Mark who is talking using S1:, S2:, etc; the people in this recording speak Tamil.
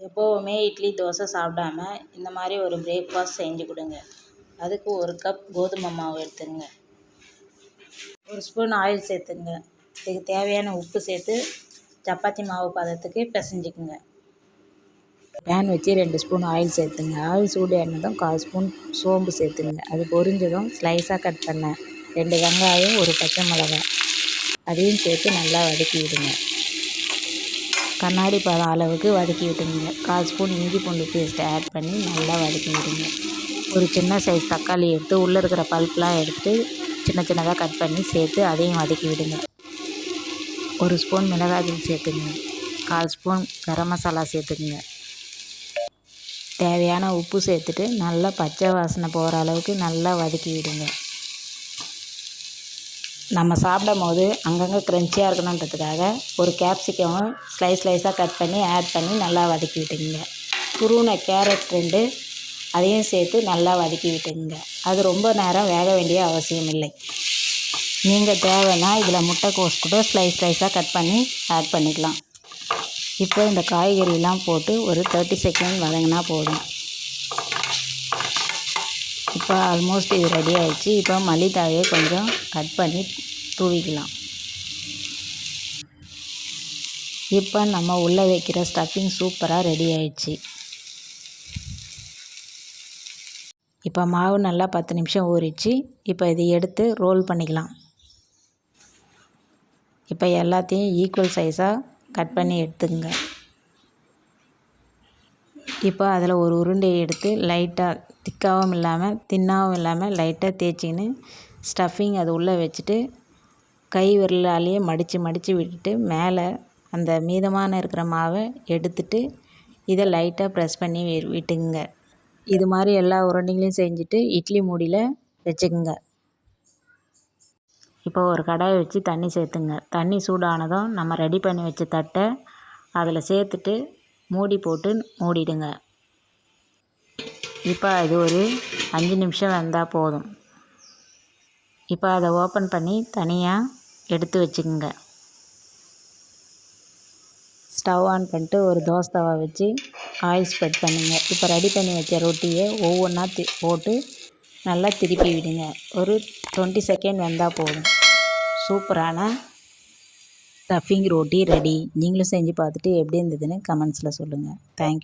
S1: எப்போவுமே இட்லி தோசை சாப்பிடாம இந்த மாதிரி ஒரு பிரேக்ஃபாஸ்ட் செஞ்சு கொடுங்க. அதுக்கு ஒரு கப் கோதுமை மாவு எடுத்துக்கங்க ஒரு ஸ்பூன் ஆயில் சேர்த்துங்க இதுக்கு தேவையான உப்பு சேர்த்து சப்பாத்தி மாவு பதத்துக்கு பிசைஞ்சிக்குங்க. பேன் வச்சு ரெண்டு ஸ்பூன் ஆயில் சேர்த்துங்க. ஆயில் சூடு ஏறினதும் கால் ஸ்பூன் சோம்பு சேர்த்துங்க. அது பொரிஞ்சதும் ஸ்லைஸாக கட் பண்ண ரெண்டு வெங்காயம் ஒரு பச்சை மிளகாய். அதையும் சேர்த்து நல்லா வதக்கி விடுங்க. கண்ணாடி பதம் அளவுக்கு வதக்கி விட்டுருங்க. கால் ஸ்பூன் இஞ்சி பூண்டு பேஸ்ட்டை ஆட் பண்ணி நல்லா வதக்கி விடுங்க. ஒரு சின்ன சைஸ் தக்காளி எடுத்து உள்ளே இருக்கிற பல்ப்லாம் எடுத்து சின்ன சின்னதாக கட் பண்ணி சேர்த்து அதையும் வதக்கி விடுங்க. ஒரு ஸ்பூன் மிளகாய்த்தூள் சேர்த்துங்க. கால் ஸ்பூன் கரம் மசாலா சேர்த்துக்குங்க தேவையான உப்பு சேர்த்துட்டு நல்லா பச்சை வாசனை போகிற அளவுக்கு நல்லா வதக்கி விடுங்க. நம்ம சாப்பிடும் போது அங்கங்கே க்ரன்ச்சியாக இருக்கணுன்றதுக்காக ஒரு கேப்சிகம் ஸ்லைஸ் ஸ்லைஸாக கட் பண்ணி ஆட் பண்ணி நல்லா வதக்கி விட்டுங்க துருவின கேரட் ரெண்டு அதையும் சேர்த்து நல்லா வதக்கி விட்டுங்க அது ரொம்ப நேரம் வேக வேண்டிய அவசியம் இல்லை. நீங்கள் தேவைன்னா இதில் முட்டைக்கோஸ் கூட ஸ்லைஸ் ஸ்லைஸாக கட் பண்ணி ஆட் பண்ணிக்கலாம். இப்போ இந்த காய்கறிலாம் போட்டு ஒரு தேர்ட்டி செகண்ட் வதங்கினா போதும். இப்போ ஆல்மோஸ்ட் இது ரெடி ஆயிடுச்சு. இப்போ மல்லித்தாவையை கொஞ்சம் கட் பண்ணி தூவிக்கலாம். இப்போ நம்ம உள்ளே வைக்கிற ஸ்டஃபிங் சூப்பராக ரெடி ஆயிடுச்சு. இப்போ மாவு நல்லா பத்து நிமிஷம் ஊறிச்சு இப்போ இதை எடுத்து ரோல் பண்ணிக்கலாம். இப்போ எல்லாத்தையும் ஈக்குவல் சைஸாக கட் பண்ணி எடுத்துக்கங்க. இப்போ அதில் ஒரு உருண்டையை எடுத்து லைட்டாக திக்காகவும் இல்லாமல் தின்னாகவும் இல்லாமல் லைட்டாக தேய்ச்சிக்கின்னு ஸ்டஃபிங் அது உள்ளே வச்சுட்டு கை விரலாலேயே மடித்து மடித்து விட்டுட்டு மேலே அந்த மீதமான இருக்கிற மாவை எடுத்துட்டு இதை லைட்டாக ப்ரெஸ் பண்ணி விட்டுங்க இது மாதிரி எல்லா உருண்டைகளையும் செஞ்சுட்டு இட்லி மூடியில் வச்சுக்குங்க. இப்போ ஒரு கடாயை வச்சு தண்ணி சேர்த்துங்க. தண்ணி சூடானதும் நம்ம ரெடி பண்ணி வச்ச தட்டை அதில் சேர்த்துட்டு மூடி போட்டு மூடிடுங்க. இப்போ அது ஒரு அஞ்சு நிமிஷம் வந்தால் போதும். இப்போ அதை ஓப்பன் பண்ணி தனியாக எடுத்து வச்சுக்கோங்க. ஸ்டவ் ஆன் பண்ணிட்டு ஒரு தோசை தவா வச்சு ஆயில் ஸ்ப்ரெட் பண்ணுங்க. இப்போ ரெடி பண்ணி வச்ச ரொட்டியை ஒவ்வொன்றா தி போட்டு நல்லா திருப்பி விடுங்க. ஒரு டுவெண்ட்டி செகண்ட் வந்தால் போதும். சூப்பரான ஸ்டஃபிங் ரோட்டி ரெடி நீங்களும் செஞ்சு பார்த்துட்டு எப்படி இருந்ததுன்னு கமெண்ட்ஸில் சொல்லுங்கள் தேங்க்யூ